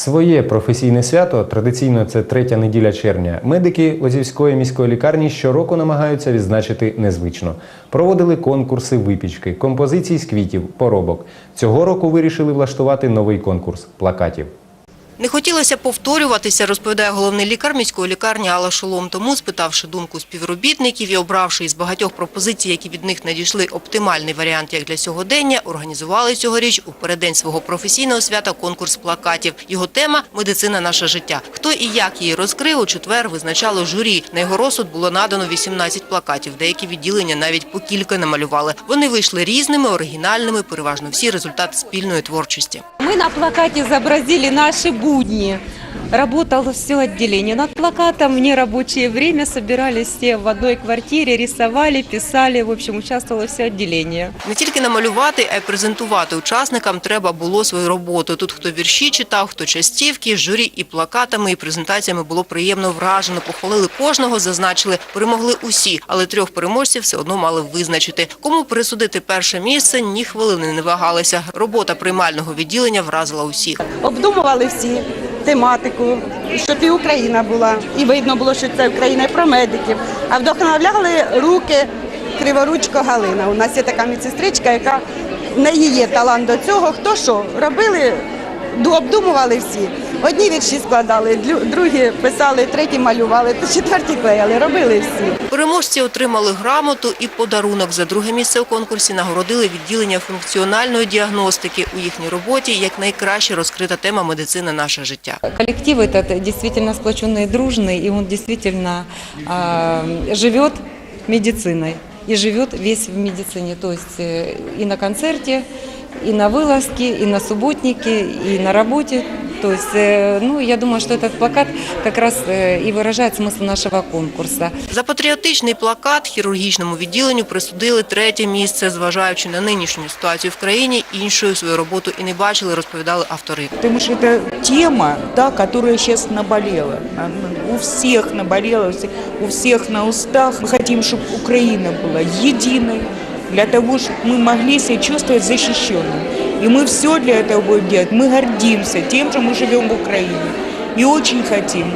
Своє професійне свято традиційно це третя неділя червня. Медики Лозівської міської лікарні щороку намагаються відзначити незвично. Проводили конкурси випічки, композицій з квітів, поробок. Цього року вирішили влаштувати новий конкурс плакатів. Не хотілося повторюватися, розповідає головний лікар міської лікарні Алла Шолом. Тому, спитавши думку співробітників і обравши із багатьох пропозицій, які від них надійшли оптимальний варіант як для сьогодення, організували цьогоріч у переддень свого професійного свята конкурс плакатів. Його тема – медицина наше життя. Хто і як її розкрив, у четвер визначало журі. На його розсуд було надано 18 плакатів. Деякі відділення навіть по кілька намалювали. Вони вийшли різними, оригінальними, переважно всі результат спільної творчості. На плакате изобразили наши будни. Работало все отделение. Над плакатом в нерабочее время собирались все в одной квартире, рисовали, писали. В общем, участвовало все отделение. Не тільки намалювати, а й презентувати учасникам треба було свою роботу. Тут хто вірші читав, хто частівки, журі і плакатами, і презентаціями було приємно вражено. Похвалили кожного, зазначили, перемогли усі, але трьох переможців все одно мали визначити. Кому присудити перше місце, ні хвилини не вагалися. Робота приймального відділення вразила усіх. обдумували всі тематику, щоб і Україна була, і видно було, що це Україна про медиків. А вдохновляли руки Криворучко Галина. У нас є така медсестричка, яка в неї є талант до цього. Хто що робили, обдумували всі. Одні вірші складали, длю- другі писали, треті малювали, то четверті клеїли, робили всі. Переможці отримали грамоту і подарунок. За друге місце у конкурсі нагородили відділення функціональної діагностики. У їхній роботі як найкраще розкрита тема медицина наше життя. Коллектив этот действительно сплоченный и дружный, и он действительно а, живет медициной. И живет весь в медицине. То есть э, и на концерте, и на вылазке, и на субботнике, и на работе. То есть, э, ну, я думаю, что этот плакат как раз э, и выражает смысл нашего конкурса. За патріотичний плакат хірургічному відділенню присудили третє місце. Зважаючи на нинішню ситуацію в країні, іншою свою роботу і не бачили, розповідали автори. Потому что это тема, та, которая сейчас наболела. Она У всех наболела, у всех- у всех на устах. Мы хотим, чтобы Украина была единой, для того, чтобы мы могли себя чувствовать защищенными. И мы все для этого будем делать. Мы гордимся тем, что мы живем в Украине. И очень хотим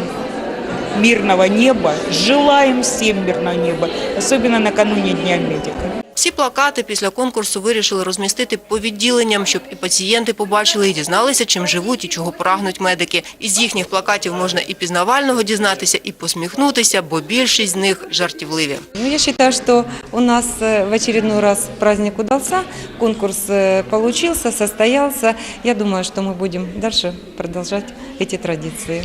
мирного неба, желаем всем мирного неба, особенно накануне Дня медика. Всі плакати після конкурсу вирішили розмістити по відділенням, щоб і пацієнти побачили і дізналися, чим живуть і чого прагнуть медики. Із їхніх плакатів можна і пізнавального дізнатися, і посміхнутися, бо більшість з них жартівливі. Ну, я считаю, что у нас э, в очередной раз праздник удался, конкурс э, получился, состоялся. Я думаю, что мы будем дальше продолжать эти традиции.